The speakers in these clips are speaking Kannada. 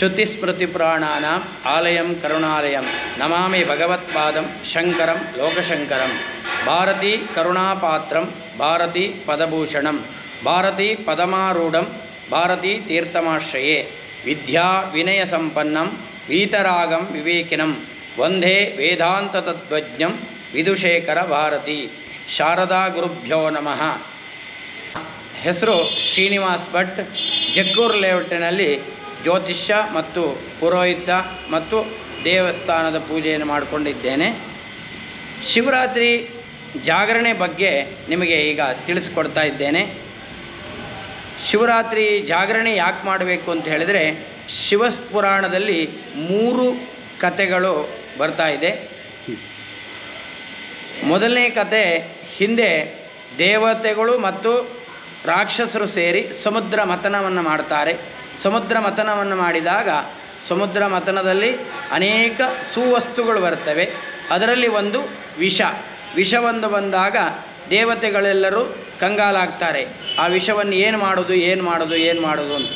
ಶ್ರುತಿಸ್ಮೃತಿಪುರಾಣಾನಾಂ ಆಲಯಂ ಕರುಣಾಲಯಂ ನಮಾಮಿ ಭಗವತ್ಪಾದಂ ಶಂಕರಂ ಲೋಕಶಂಕರಂ ಭಾರತೀ ಕರುಣಾಪಾತ್ರಂ ಭಾರತೀ ಪದಭೂಷಣಂ ಭಾರತೀ ಪದಮಾರೂಢಂ ಭಾರತೀ ತೀರ್ಥಮಾಶ್ರಯೇ ವಿದ್ಯಾ ವಿನಯ ಸಂಪನ್ನಂ ವೀತರಾಗಂ ವಿವೇಕಿನಂ ವಂದೇ ವೇದಾಂತತತ್ವಜ್ಞಂ ವಿದುಶೇಖರ ಭಾರತಿ ಶಾರದಾ ಗುರುಭ್ಯೋ ನಮಃ. ಹೆಸರು ಶ್ರೀನಿವಾಸ್ ಭಟ್ ಜಕ್ಕೂರು ಲೇಔಟಿನಲ್ಲಿ ಜ್ಯೋತಿಷ್ಯ ಮತ್ತು ಪುರೋಹಿತ ಮತ್ತು ದೇವಸ್ಥಾನದ ಪೂಜೆಯನ್ನು ಮಾಡಿಕೊಂಡಿದ್ದೇನೆ. ಶಿವರಾತ್ರಿ ಜಾಗರಣೆ ಬಗ್ಗೆ ನಿಮಗೆ ಈಗ ತಿಳಿಸ್ಕೊಡ್ತಾ ಇದ್ದೇನೆ. ಶಿವರಾತ್ರಿ ಜಾಗರಣೆ ಯಾಕೆ ಮಾಡಬೇಕು ಅಂತ ಹೇಳಿದರೆ, ಶಿವಪುರಾಣದಲ್ಲಿ ಮೂರು ಕಥೆಗಳು ಬರ್ತಾ ಇದೆ. ಮೊದಲನೇ ಕತೆ ಹಿಂದೆ ದೇವತೆಗಳು ಮತ್ತು ರಾಕ್ಷಸರು ಸೇರಿ ಸಮುದ್ರ ಮಥನವನ್ನು ಮಾಡ್ತಾರೆ. ಸಮುದ್ರ ಮಥನವನ್ನು ಮಾಡಿದಾಗ ಸಮುದ್ರ ಮಥನದಲ್ಲಿ ಅನೇಕ ಸುವಸ್ತುಗಳು ಬರ್ತವೆ ಅದರಲ್ಲಿ ಒಂದು ವಿಷ. ವಿಷವೊಂದು ಬಂದಾಗ ದೇವತೆಗಳೆಲ್ಲರೂ ಕಂಗಾಲಾಗ್ತಾರೆ. ಆ ವಿಷವನ್ನು ಏನು ಮಾಡೋದು ಏನು ಮಾಡೋದು ಏನು ಮಾಡೋದು ಅಂತ.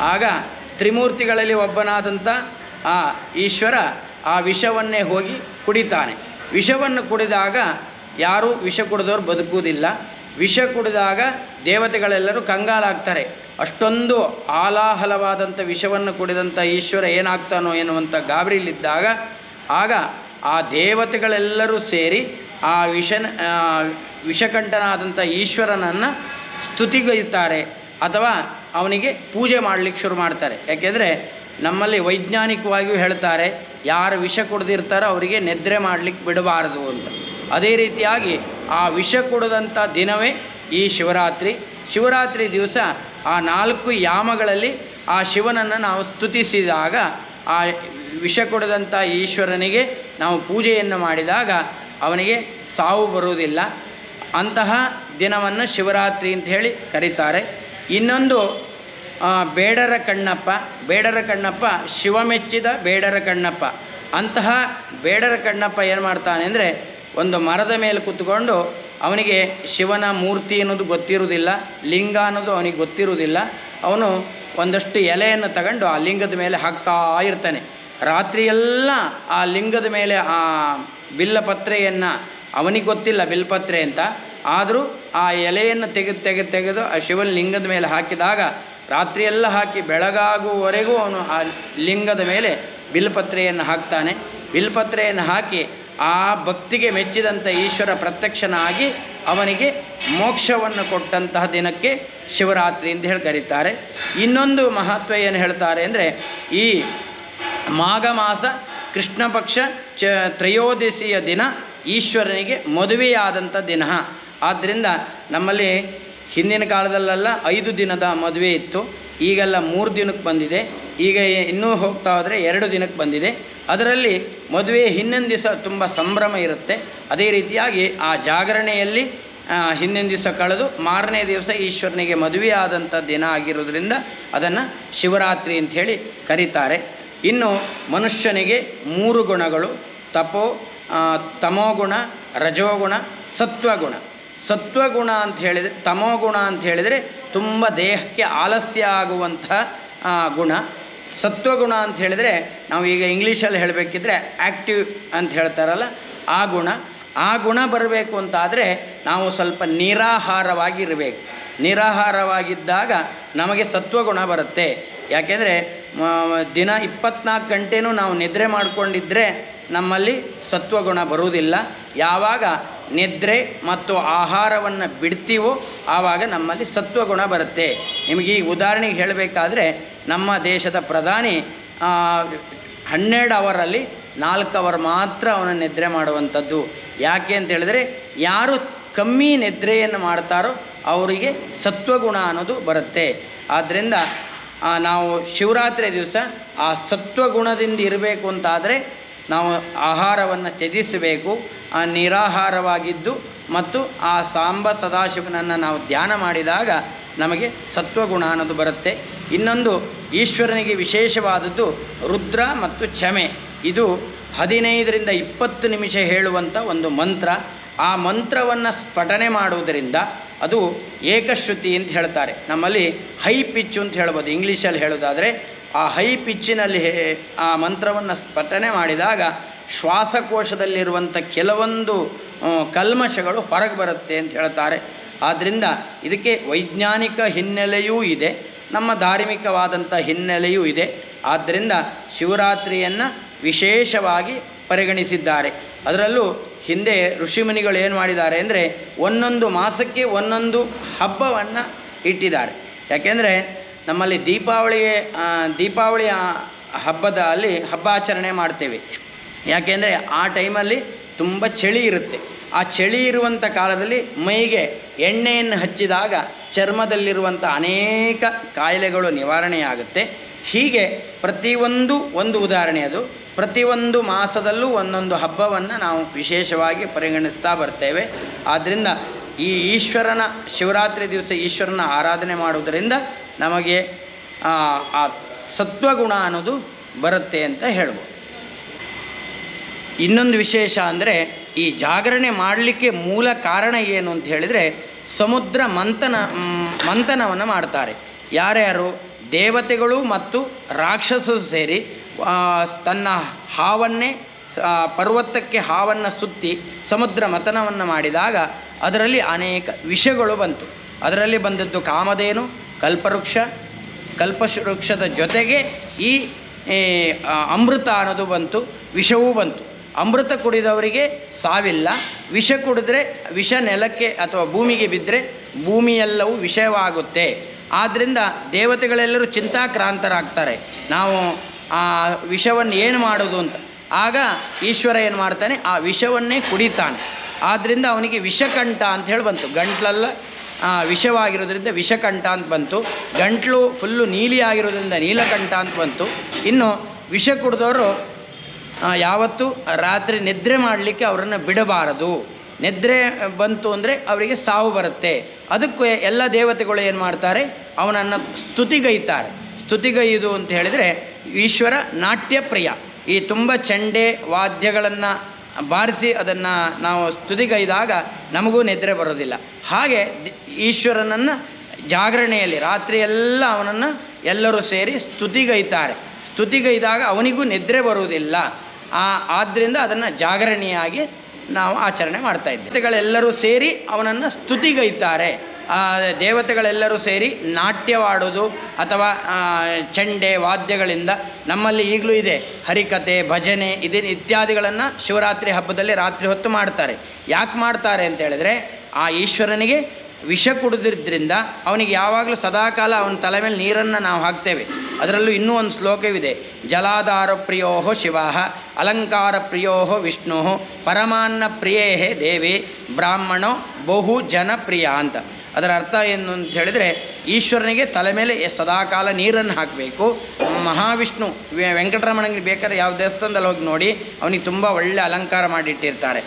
ಆಗ ತ್ರಿಮೂರ್ತಿಗಳಲ್ಲಿ ಒಬ್ಬನಾದಂಥ ಆ ಈಶ್ವರ ಆ ವಿಷವನ್ನೇ ಹೋಗಿ ಕುಡಿತಾನೆ. ವಿಷವನ್ನು ಕುಡಿದಾಗ ಯಾರೂ ವಿಷ ಕುಡಿದವರು ಬದುಕುವುದಿಲ್ಲ. ವಿಷ ಕುಡಿದಾಗ ದೇವತೆಗಳೆಲ್ಲರೂ ಕಂಗಾಲಾಗ್ತಾರೆ. ಅಷ್ಟೊಂದು ಆಲಾಹಲವಾದಂಥ ವಿಷವನ್ನು ಕುಡಿದಂಥ ಈಶ್ವರ ಏನಾಗ್ತಾನೋ ಎನ್ನುವಂಥ ಗಾಬರಿಲಿದ್ದಾಗ ಆಗ ಆ ದೇವತೆಗಳೆಲ್ಲರೂ ಸೇರಿ ಆ ವಿಷನ ವಿಷಕಂಠನಾದಂಥ ಈಶ್ವರನನ್ನು ಸ್ತುತಿಗೈತಾರೆ ಅಥವಾ ಅವನಿಗೆ ಪೂಜೆ ಮಾಡಲಿಕ್ಕೆ ಶುರು ಮಾಡ್ತಾರೆ. ಯಾಕೆಂದರೆ ನಮ್ಮಲ್ಲಿ ವೈಜ್ಞಾನಿಕವಾಗಿಯೂ ಹೇಳ್ತಾರೆ, ಯಾರು ವಿಷ ಕುಡಿದಿರ್ತಾರೋ ಅವರಿಗೆ ನಿದ್ರೆ ಮಾಡಲಿಕ್ಕೆ ಬಿಡಬಾರದು ಅಂತ. ಅದೇ ರೀತಿಯಾಗಿ ಆ ವಿಷ ಕುಡಿದಂಥ ದಿನವೇ ಈ ಶಿವರಾತ್ರಿ. ಶಿವರಾತ್ರಿ ದಿವಸ ಆ ನಾಲ್ಕು ಯಾಮಗಳಲ್ಲಿ ಆ ಶಿವನನ್ನು ನಾವು ಸ್ತುತಿಸಿದಾಗ, ಆ ವಿಷ ಕೊಡದಂಥ ಈಶ್ವರನಿಗೆ ನಾವು ಪೂಜೆಯನ್ನು ಮಾಡಿದಾಗ ಅವನಿಗೆ ಸಾವು ಬರುವುದಿಲ್ಲ. ಅಂತಹ ದಿನವನ್ನು ಶಿವರಾತ್ರಿ ಅಂತ ಹೇಳಿ ಕರೀತಾರೆ. ಇನ್ನೊಂದು ಬೇಡರ ಕಣ್ಣಪ್ಪ. ಬೇಡರ ಕಣ್ಣಪ್ಪ ಶಿವ ಮೆಚ್ಚಿದ ಬೇಡರ ಕಣ್ಣಪ್ಪ. ಅಂತಹ ಬೇಡರ ಕಣ್ಣಪ್ಪ ಏನು ಮಾಡ್ತಾನೆ ಅಂದರೆ ಒಂದು ಮರದ ಮೇಲೆ ಕೂತ್ಕೊಂಡು ಅವನಿಗೆ ಶಿವನ ಮೂರ್ತಿ ಅನ್ನೋದು ಗೊತ್ತಿರುವುದಿಲ್ಲ, ಲಿಂಗ ಅನ್ನೋದು ಅವನಿಗೆ ಗೊತ್ತಿರುವುದಿಲ್ಲ. ಅವನು ಒಂದಷ್ಟು ಎಲೆಯನ್ನು ತಗೊಂಡು ಆ ಲಿಂಗದ ಮೇಲೆ ಹಾಕ್ತಾ ಇರ್ತಾನೆ. ರಾತ್ರಿಯೆಲ್ಲ ಆ ಲಿಂಗದ ಮೇಲೆ ಆ ಬಿಲ್ಲಪತ್ರೆಯನ್ನು ಅವನಿಗೆ ಗೊತ್ತಿಲ್ಲ ಬಿಲ್ಪತ್ರೆ ಅಂತ. ಆದರೂ ಆ ಎಲೆಯನ್ನು ತೆಗೆದು ತೆಗೆದು ತೆಗೆದು ಆ ಶಿವನ ಲಿಂಗದ ಮೇಲೆ ಹಾಕಿದಾಗ ರಾತ್ರಿಯೆಲ್ಲ ಹಾಕಿ ಬೆಳಗಾಗುವವರೆಗೂ ಅವನು ಆ ಲಿಂಗದ ಮೇಲೆ ಬಿಲ್ಪತ್ರೆಯನ್ನು ಹಾಕ್ತಾನೆ. ಬಿಲ್ಪತ್ರೆಯನ್ನು ಹಾಕಿ ಆ ಭಕ್ತಿಗೆ ಮೆಚ್ಚಿದಂಥ ಈಶ್ವರ ಪ್ರತ್ಯಕ್ಷನಾಗಿ ಅವನಿಗೆ ಮೋಕ್ಷವನ್ನು ಕೊಟ್ಟಂತಹ ದಿನಕ್ಕೆ ಶಿವರಾತ್ರಿ ಎಂದು ಹೇಳಿ ಕರೀತಾರೆ. ಇನ್ನೊಂದು ಮಹತ್ವ ಏನು ಹೇಳ್ತಾರೆ ಅಂದರೆ ಈ ಮಾಘ ಮಾಸ ಕೃಷ್ಣ ಪಕ್ಷ ಚ ತ್ರಯೋದಶಿಯ ದಿನ ಈಶ್ವರನಿಗೆ ಮದುವೆಯಾದಂಥ ದಿನ. ಆದ್ದರಿಂದ ನಮ್ಮಲ್ಲಿ ಹಿಂದಿನ ಕಾಲದಲ್ಲೆಲ್ಲ ಐದು ದಿನದ ಮದುವೆ ಇತ್ತು. ಈಗೆಲ್ಲ ಮೂರು ದಿನಕ್ಕೆ ಬಂದಿದೆ. ಈಗ ಇನ್ನೂ ಹೋಗ್ತಾ ಹೋದರೆ ಎರಡು ದಿನಕ್ಕೆ ಬಂದಿದೆ. ಅದರಲ್ಲಿ ಮದುವೆ ಹಿಂದಿನ ದಿವಸ ತುಂಬ ಸಂಭ್ರಮ ಇರುತ್ತೆ. ಅದೇ ರೀತಿಯಾಗಿ ಆ ಜಾಗರಣೆಯಲ್ಲಿ ಹಿಂದಿನ ದಿವಸ ಕಳೆದು ಮಾರನೇ ದಿವಸ ಈಶ್ವರನಿಗೆ ಮದುವೆ ಆದಂಥ ದಿನ ಆಗಿರೋದ್ರಿಂದ ಅದನ್ನು ಶಿವರಾತ್ರಿ ಅಂಥೇಳಿ ಕರೀತಾರೆ. ಇನ್ನು ಮನುಷ್ಯನಿಗೆ ಮೂರು ಗುಣಗಳು, ತಪೋ ತಮೋಗುಣ, ರಜೋಗುಣ, ಸತ್ವಗುಣ. ಸತ್ವಗುಣ ಅಂತ ಹೇಳಿದರೆ, ತಮೋಗುಣ ಅಂತ ಹೇಳಿದರೆ ತುಂಬ ದೇಹಕ್ಕೆ ಆಲಸ್ಯ ಆಗುವಂಥ ಗುಣ. ಸತ್ವಗುಣ ಅಂತ ಹೇಳಿದರೆ ನಾವು ಈಗ ಇಂಗ್ಲೀಷಲ್ಲಿ ಹೇಳಬೇಕಿದ್ರೆ ಆ್ಯಕ್ಟಿವ್ ಅಂತ ಹೇಳ್ತಾರಲ್ಲ, ಆ ಗುಣ. ಆ ಗುಣ ಬರಬೇಕು ಅಂತಾದರೆ ನಾವು ಸ್ವಲ್ಪ ನಿರಾಹಾರವಾಗಿರಬೇಕು. ನಿರಾಹಾರವಾಗಿದ್ದಾಗ ನಮಗೆ ಸತ್ವಗುಣ ಬರುತ್ತೆ. ಯಾಕೆಂದರೆ ದಿನ ಇಪ್ಪತ್ನಾಲ್ಕು ಗಂಟೆನೂ ನಾವು ನಿದ್ರೆ ಮಾಡಿಕೊಂಡಿದ್ದರೆ ನಮ್ಮಲ್ಲಿ ಸತ್ವಗುಣ ಬರುವುದಿಲ್ಲ. ಯಾವಾಗ ನಿದ್ರೆ ಮತ್ತು ಆಹಾರವನ್ನು ಬಿಡ್ತೀವೋ ಆವಾಗ ನಮ್ಮಲ್ಲಿ ಸತ್ವಗುಣ ಬರುತ್ತೆ. ನಿಮಗೆ ಈ ಉದಾಹರಣೆಗೆ ಹೇಳಬೇಕಾದ್ರೆ ನಮ್ಮ ದೇಶದ ಪ್ರಧಾನಿ ಹನ್ನೆರಡು ಅವರಲ್ಲಿ ನಾಲ್ಕು ಅವರ್ ಮಾತ್ರ ಅವನ ನಿದ್ರೆ ಮಾಡುವಂಥದ್ದು. ಯಾಕೆ ಅಂತ ಹೇಳಿದರೆ ಯಾರು ಕಮ್ಮಿ ನಿದ್ರೆಯನ್ನು ಮಾಡ್ತಾರೋ ಅವರಿಗೆ ಸತ್ವಗುಣ ಅನ್ನೋದು ಬರುತ್ತೆ. ಆದ್ದರಿಂದ ನಾವು ಶಿವರಾತ್ರಿ ದಿವಸ ಆ ಸತ್ವಗುಣದಿಂದ ಇರಬೇಕು ಅಂತಾದರೆ ನಾವು ಆಹಾರವನ್ನು ತ್ಯಜಿಸಬೇಕು, ಆ ನಿರಾಹಾರವಾಗಿದ್ದು ಮತ್ತು ಆ ಸಾಂಬ ಸದಾಶಿವನನ್ನು ನಾವು ಧ್ಯಾನ ಮಾಡಿದಾಗ ನಮಗೆ ಸತ್ವಗುಣ ಅನ್ನೋದು ಬರುತ್ತೆ. ಇನ್ನೊಂದು ಈಶ್ವರನಿಗೆ ವಿಶೇಷವಾದದ್ದು ರುದ್ರ ಮತ್ತು ಕ್ಷಮೆ. ಇದು ಹದಿನೈದರಿಂದ ಇಪ್ಪತ್ತು ನಿಮಿಷ ಹೇಳುವಂಥ ಒಂದು ಮಂತ್ರ. ಆ ಮಂತ್ರವನ್ನು ಸ್ಫಟನೆ ಮಾಡುವುದರಿಂದ ಅದು ಏಕಶ್ರುತಿ ಅಂತ ಹೇಳ್ತಾರೆ. ನಮ್ಮಲ್ಲಿ ಹೈ ಪಿಚ್ಚು ಅಂತ ಹೇಳ್ಬೋದು. ಇಂಗ್ಲೀಷಲ್ಲಿ ಹೇಳೋದಾದರೆ ಆ ಹೈ ಪಿಚ್ಚಿನಲ್ಲಿ ಆ ಮಂತ್ರವನ್ನು ಪಠನೆ ಮಾಡಿದಾಗ ಶ್ವಾಸಕೋಶದಲ್ಲಿರುವಂಥ ಕೆಲವೊಂದು ಕಲ್ಮಶಗಳು ಹೊರಗೆ ಬರುತ್ತೆ ಅಂತ ಹೇಳ್ತಾರೆ. ಆದ್ದರಿಂದ ಇದಕ್ಕೆ ವೈಜ್ಞಾನಿಕ ಹಿನ್ನೆಲೆಯೂ ಇದೆ, ನಮ್ಮ ಧಾರ್ಮಿಕವಾದಂಥ ಹಿನ್ನೆಲೆಯೂ ಇದೆ. ಆದ್ದರಿಂದ ಶಿವರಾತ್ರಿಯನ್ನು ವಿಶೇಷವಾಗಿ ಪರಿಗಣಿಸಿದ್ದಾರೆ. ಅದರಲ್ಲೂ ಹಿಂದೆ ಋಷಿಮುನಿಗಳು ಏನು ಮಾಡಿದ್ದಾರೆ ಅಂದರೆ ಒಂದೊಂದು ಮಾಸಕ್ಕೆ ಒಂದೊಂದು ಹಬ್ಬವನ್ನು ಇಟ್ಟಿದ್ದಾರೆ. ಯಾಕೆಂದರೆ ನಮ್ಮಲ್ಲಿ ದೀಪಾವಳಿ ದೀಪಾವಳಿ ದೀಪಾವಳಿಯ ಹಬ್ಬದ ಅಲ್ಲಿ ಹಬ್ಬ ಆಚರಣೆ ಮಾಡ್ತೇವೆ. ಯಾಕೆಂದರೆ ಆ ಟೈಮಲ್ಲಿ ತುಂಬ ಚಳಿ ಇರುತ್ತೆ. ಆ ಚಳಿ ಇರುವಂಥ ಕಾಲದಲ್ಲಿ ಮೈಗೆ ಎಣ್ಣೆಯನ್ನು ಹಚ್ಚಿದಾಗ ಚರ್ಮದಲ್ಲಿರುವಂಥ ಅನೇಕ ಕಾಯಿಲೆಗಳು ನಿವಾರಣೆಯಾಗುತ್ತೆ. ಹೀಗೆ ಪ್ರತಿಯೊಂದು ಒಂದು ಉದಾಹರಣೆ ಅದು. ಪ್ರತಿಯೊಂದು ಮಾಸದಲ್ಲೂ ಒಂದೊಂದು ಹಬ್ಬವನ್ನು ನಾವು ವಿಶೇಷವಾಗಿ ಪರಿಗಣಿಸ್ತಾ ಬರ್ತೇವೆ. ಆದ್ದರಿಂದ ಈ ಈಶ್ವರನ ಶಿವರಾತ್ರಿ ದಿವಸ ಈಶ್ವರನ ಆರಾಧನೆ ಮಾಡುವುದರಿಂದ ನಮಗೆ ಆ ಸತ್ವಗುಣ ಅನ್ನೋದು ಬರುತ್ತೆ ಅಂತ ಹೇಳ್ಬೋದು. ಇನ್ನೊಂದು ವಿಶೇಷ ಅಂದರೆ ಈ ಜಾಗರಣೆ ಮಾಡಲಿಕ್ಕೆ ಮೂಲ ಕಾರಣ ಏನು ಅಂತ ಹೇಳಿದರೆ ಸಮುದ್ರ ಮಂಥನ ಮಂಥನವನ್ನು ಮಾಡ್ತಾರೆ. ಯಾರ್ಯಾರು? ದೇವತೆಗಳು ಮತ್ತು ರಾಕ್ಷಸರು ಸೇರಿ ತನ್ನ ಹಾವನ್ನೇ ಪರ್ವತಕ್ಕೆ ಹಾವನ್ನು ಸುತ್ತಿ ಸಮುದ್ರ ಮಥನವನ್ನು ಮಾಡಿದಾಗ ಅದರಲ್ಲಿ ಅನೇಕ ವಿಷಗಳು ಬಂತು. ಅದರಲ್ಲಿ ಬಂದದ್ದು ಕಾಮಧೇನು ಕಲ್ಪವೃಕ್ಷ, ಕಲ್ಪವೃಕ್ಷದ ಜೊತೆಗೆ ಈ ಅಮೃತ ಅನ್ನೋದು ಬಂತು, ವಿಷವೂ ಬಂತು. ಅಮೃತ ಕುಡಿದವರಿಗೆ ಸಾವಿಲ್ಲ. ವಿಷ ಕುಡಿದ್ರೆ ವಿಷ ನೆಲಕ್ಕೆ ಅಥವಾ ಭೂಮಿಗೆ ಬಿದ್ದರೆ ಭೂಮಿಯೆಲ್ಲವೂ ವಿಷವಾಗುತ್ತೆ. ಆದ್ದರಿಂದ ದೇವತೆಗಳೆಲ್ಲರೂ ಚಿಂತಾಕ್ರಾಂತರಾಗ್ತಾರೆ. ನಾವು ಆ ವಿಷವನ್ನು ಏನು ಮಾಡೋದು ಅಂತ. ಆಗ ಈಶ್ವರ ಏನು ಮಾಡ್ತಾನೆ, ಆ ವಿಷವನ್ನೇ ಕುಡಿತಾನೆ. ಆದ್ದರಿಂದ ಅವನಿಗೆ ವಿಷಕಂಠ ಅಂತ ಹೇಳಿ ಬಂತು. ಗಂಟ್ಲೆಲ್ಲ ವಿಷವಾಗಿರೋದ್ರಿಂದ ವಿಷಕಂಠ ಅಂತ ಬಂತು. ಗಂಟ್ಲು ಫುಲ್ಲು ನೀಲಿ ಆಗಿರೋದ್ರಿಂದ ನೀಲಕಂಠ ಅಂತ ಬಂತು. ಇನ್ನು ವಿಷ ಕುಡಿದವರು ಯಾವತ್ತು ರಾತ್ರಿ ನಿದ್ರೆ ಮಾಡಲಿಕ್ಕೆ ಅವರನ್ನು ಬಿಡಬಾರದು. ನಿದ್ರೆ ಬಂತು ಅಂದರೆ ಅವರಿಗೆ ಸಾವು ಬರುತ್ತೆ. ಅದಕ್ಕೆ ಎಲ್ಲ ದೇವತೆಗಳು ಏನು ಮಾಡ್ತಾರೆ? ಅವನನ್ನು ಸ್ತುತಿಗೈತಾರೆ. ಸ್ತುತಿಗೈದು ಅಂತ ಹೇಳಿದರೆ ಈಶ್ವರ ನಾಟ್ಯಪ್ರಿಯ. ಈ ತುಂಬ ಚಂಡೆ ವಾದ್ಯಗಳನ್ನು ಬಾರಿಸಿ ಅದನ್ನು ನಾವು ತುದಿಗೈದಾಗ ನಮಗೂ ನಿದ್ರೆ ಬರೋದಿಲ್ಲ. ಹಾಗೆ ಈಶ್ವರನನ್ನು ಜಾಗರಣೆಯಲ್ಲಿ ರಾತ್ರಿ ಎಲ್ಲ ಅವನನ್ನು ಎಲ್ಲರೂ ಸೇರಿ ಸ್ತುತಿಗೈತಾರೆ. ಸ್ತುತಿಗೈದಾಗ ಅವನಿಗೂ ನಿದ್ರೆ ಬರುವುದಿಲ್ಲ. ಆ ಆದ್ದರಿಂದ ಅದನ್ನು ಜಾಗರಣೆಯಾಗಿ ನಾವು ಆಚರಣೆ ಮಾಡ್ತಾ ಇದ್ದೇವೆ. ಎಲ್ಲರೂ ಸೇರಿ ಅವನನ್ನು ಸ್ತುತಿಗೈತಾರೆ. ದೇವತೆಗಳೆಲ್ಲರೂ ಸೇರಿ ನಾಟ್ಯವಾಡೋದು ಅಥವಾ ಚಂಡೆ ವಾದ್ಯಗಳಿಂದ ನಮ್ಮಲ್ಲಿ ಈಗಲೂ ಇದೆ. ಹರಿಕತೆ, ಭಜನೆ ಇದೇ, ಇತ್ಯಾದಿಗಳನ್ನು ಶಿವರಾತ್ರಿ ಹಬ್ಬದಲ್ಲಿ ರಾತ್ರಿ ಹೊತ್ತು ಮಾಡ್ತಾರೆ. ಯಾಕೆ ಮಾಡ್ತಾರೆ ಅಂತ ಹೇಳಿದ್ರೆ, ಆ ಈಶ್ವರನಿಗೆ ವಿಷ ಕುಡಿದ್ರಿಂದ ಅವನಿಗೆ ಯಾವಾಗಲೂ ಸದಾಕಾಲ ಅವನ ತಲೆ ಮೇಲೆ ನೀರನ್ನು ನಾವು ಹಾಕ್ತೇವೆ. ಅದರಲ್ಲೂ ಇನ್ನೂ ಒಂದು ಶ್ಲೋಕವಿದೆ. ಜಲಾಧಾರ ಪ್ರಿಯೋ ಶಿವ, ಅಲಂಕಾರ ಪ್ರಿಯೋ ವಿಷ್ಣು, ಪರಮಾನ್ನ ಪ್ರಿಯೇ ದೇವಿ, ಬ್ರಾಹ್ಮಣೋ ಬಹು ಜನಪ್ರಿಯ ಅಂತ. ಅದರ ಅರ್ಥ ಏನು ಅಂತ ಹೇಳಿದರೆ, ಈಶ್ವರನಿಗೆ ತಲೆ ಮೇಲೆ ಸದಾಕಾಲ ನೀರನ್ನು ಹಾಕಬೇಕು. ಮಹಾವಿಷ್ಣು ವೆಂಕಟರಮಣನಿಗೆ ಬೇಕಾದ್ರೆ ಯಾವ ದೇವಸ್ಥಾನದಲ್ಲಿ ಹೋಗಿ ನೋಡಿ, ಅವನಿಗೆ ತುಂಬ ಒಳ್ಳೆ ಅಲಂಕಾರ ಮಾಡಿಟ್ಟಿರ್ತಾರೆ.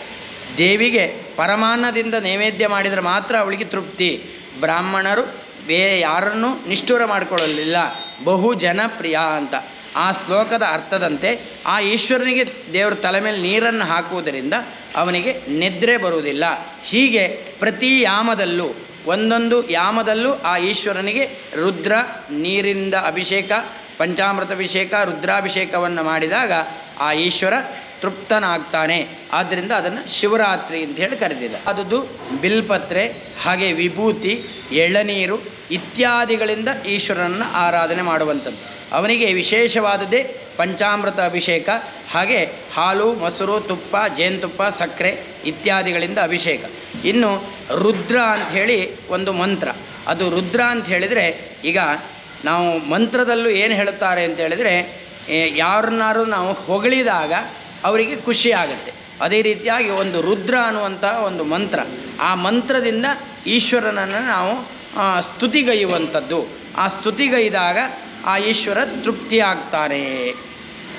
ದೇವಿಗೆ ಪರಮಾನ್ನದಿಂದ ನೈವೇದ್ಯ ಮಾಡಿದರೆ ಮಾತ್ರ ಅವಳಿಗೆ ತೃಪ್ತಿ. ಬ್ರಾಹ್ಮಣರು ಬೇ ಯಾರನ್ನೂ ನಿಷ್ಠೂರ ಮಾಡಿಕೊಳ್ಳಲಿಲ್ಲ. ಬಹು ಜನಪ್ರಿಯ ಅಂತ. ಆ ಶ್ಲೋಕದ ಅರ್ಥದಂತೆ, ಆ ಈಶ್ವರನಿಗೆ ದೇವರ ತಲೆ ಮೇಲೆ ನೀರನ್ನು ಹಾಕುವುದರಿಂದ ಅವನಿಗೆ ನಿದ್ರೆ ಬರುವುದಿಲ್ಲ. ಹೀಗೆ ಪ್ರತಿ ಯಾಮದಲ್ಲೂ ಒಂದೊಂದು ಯಾಮದಲ್ಲೂ ಆ ಈಶ್ವರನಿಗೆ ರುದ್ರ ನೀರಿಂದ ಅಭಿಷೇಕ ಪಂಚಾಮೃತ ಅಭಿಷೇಕ ರುದ್ರಾಭಿಷೇಕವನ್ನು ಮಾಡಿದಾಗ ಆ ಈಶ್ವರ ತೃಪ್ತನಾಗ್ತಾನೆ. ಆದ್ದರಿಂದ ಅದನ್ನು ಶಿವರಾತ್ರಿ ಅಂತ ಹೇಳಿ ಕರೆದಿದೆ. ಅದುದು ಬಿಲ್ಪತ್ರೆ, ಹಾಗೆ ವಿಭೂತಿ, ಎಳನೀರು ಇತ್ಯಾದಿಗಳಿಂದ ಈಶ್ವರನನ್ನು ಆರಾಧನೆ ಮಾಡುವಂಥದ್ದು. ಅವನಿಗೆ ವಿಶೇಷವಾದದ್ದೇ ಪಂಚಾಮೃತ ಅಭಿಷೇಕ, ಹಾಗೆ ಹಾಲು, ಮೊಸರು, ತುಪ್ಪ, ಜೇನುತುಪ್ಪ, ಸಕ್ಕರೆ ಇತ್ಯಾದಿಗಳಿಂದ ಅಭಿಷೇಕ. ಇನ್ನು ರುದ್ರ ಅಂಥೇಳಿ ಒಂದು ಮಂತ್ರ. ಅದು ರುದ್ರ ಅಂತ ಹೇಳಿದರೆ ಈಗ ನಾವು ಮಂತ್ರದಲ್ಲೂ ಏನು ಹೇಳುತ್ತಾರೆ ಅಂತ ಹೇಳಿದರೆ ಯಾರನ್ನಾರು ನಾವು ಹೊಗಳಿದಾಗ ಅವರಿಗೆ ಖುಷಿ ಆಗುತ್ತೆ. ಅದೇ ರೀತಿಯಾಗಿ ಒಂದು ರುದ್ರ ಅನ್ನುವಂಥ ಒಂದು ಮಂತ್ರ. ಆ ಮಂತ್ರದಿಂದ ಈಶ್ವರನನ್ನು ನಾವು ಸ್ತುತಿಗೈಯುವಂಥದ್ದು. ಆ ಸ್ತುತಿಗೈದಾಗ ಆ ಈಶ್ವರ ತೃಪ್ತಿಯಾಗ್ತಾನೆ.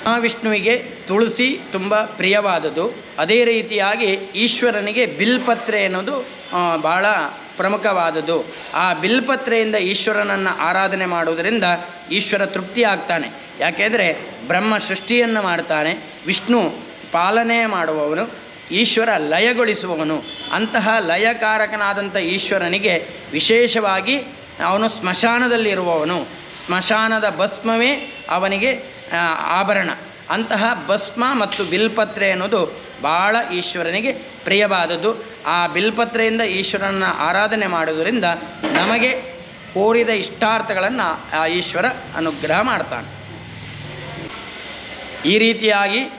ಮಹಾವಿಷ್ಣುವಿಗೆ ತುಳಸಿ ತುಂಬ ಪ್ರಿಯವಾದದ್ದು. ಅದೇ ರೀತಿಯಾಗಿ ಈಶ್ವರನಿಗೆ ಬಿಲ್ಪತ್ರೆ ಅನ್ನೋದು ಭಾಳ ಪ್ರಮುಖವಾದದ್ದು. ಆ ಬಿಲ್ಪತ್ರೆಯಿಂದ ಈಶ್ವರನನ್ನು ಆರಾಧನೆ ಮಾಡುವುದರಿಂದ ಈಶ್ವರ ತೃಪ್ತಿ ಆಗ್ತಾನೆ ಯಾಕೆಂದರೆ ಬ್ರಹ್ಮ ಸೃಷ್ಟಿಯನ್ನು ಮಾಡ್ತಾನೆ, ವಿಷ್ಣು ಪಾಲನೆ ಮಾಡುವವನು, ಈಶ್ವರ ಲಯಗೊಳಿಸುವವನು. ಅಂತಹ ಲಯಕಾರಕನಾದಂಥ ಈಶ್ವರನಿಗೆ ವಿಶೇಷವಾಗಿ ಅವನು ಸ್ಮಶಾನದಲ್ಲಿರುವವನು. ಸ್ಮಶಾನದ ಭಸ್ಮವೇ ಅವನಿಗೆ ಆಭರಣ. ಅಂತಹ ಭಸ್ಮ ಮತ್ತು ಬಿಲ್ಪತ್ರೆ ಅನ್ನೋದು ಭಾಳ ಈಶ್ವರನಿಗೆ ಪ್ರಿಯವಾದದ್ದು. ಆ ಬಿಲ್ಪತ್ರೆಯಿಂದ ಈಶ್ವರನ ಆರಾಧನೆ ಮಾಡುವುದರಿಂದ ನಮಗೆ ಕೋರಿದ ಇಷ್ಟಾರ್ಥಗಳನ್ನು ಆ ಈಶ್ವರ ಅನುಗ್ರಹ ಮಾಡ್ತಾನೆ. ಈ ರೀತಿಯಾಗಿ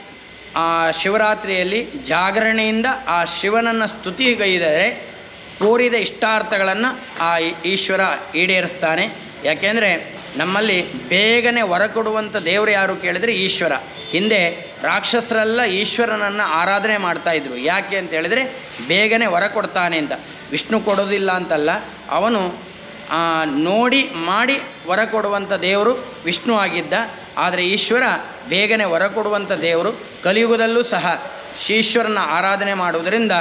ಆ ಶಿವರಾತ್ರಿಯಲ್ಲಿ ಜಾಗರಣೆಯಿಂದ ಆ ಶಿವನನ್ನು ಸ್ತುತಿಗೈದರೆ ಕೋರಿದ ಇಷ್ಟಾರ್ಥಗಳನ್ನು ಆ ಈಶ್ವರ ಈಡೇರಿಸ್ತಾನೆ. ಯಾಕೆಂದರೆ ನಮ್ಮಲ್ಲಿ ಬೇಗನೆ ಹೊರ ಕೊಡುವಂಥ ದೇವರು ಯಾರು ಕೇಳಿದರೆ ಈಶ್ವರ. ಹಿಂದೆ ರಾಕ್ಷಸರೆಲ್ಲ ಈಶ್ವರನನ್ನು ಆರಾಧನೆ ಮಾಡ್ತಾಯಿದ್ರು ಯಾಕೆ ಅಂತ ಹೇಳಿದರೆ ಬೇಗನೆ ಹೊರ ಕೊಡ್ತಾನೆ ಅಂತ. ವಿಷ್ಣು ಕೊಡೋದಿಲ್ಲ ಅಂತಲ್ಲ. ಅವನು ನೋಡಿ ಮಾಡಿ ವರ ಕೊಡುವಂಥ ದೇವರು ವಿಷ್ಣು ಆಗಿದ್ದ. ಆದರೆ ಈಶ್ವರ ಬೇಗನೆ ಹೊರ ಕೊಡುವಂಥ ದೇವರು ಕಲಿಯುಗದಲ್ಲೂ ಸಹ ಈಶ್ವರನ ಆರಾಧನೆ ಮಾಡುವುದರಿಂದ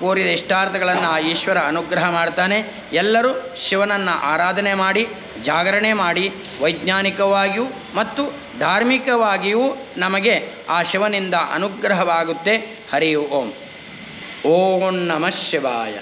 ಕೋರಿದ ಇಷ್ಟಾರ್ಥಗಳನ್ನು ಆ ಈಶ್ವರ ಅನುಗ್ರಹ ಮಾಡ್ತಾನೆ. ಎಲ್ಲರೂ ಶಿವನನ್ನು ಆರಾಧನೆ ಮಾಡಿ, ಜಾಗರಣೆ ಮಾಡಿ, ವೈಜ್ಞಾನಿಕವಾಗಿಯೂ ಮತ್ತು ಧಾರ್ಮಿಕವಾಗಿಯೂ ನಮಗೆ ಆ ಶಿವನಿಂದ ಅನುಗ್ರಹವಾಗುತ್ತೆ. ಹರಿ ಓಂ. ಓಂ ನಮಃ ಶಿವಾಯ.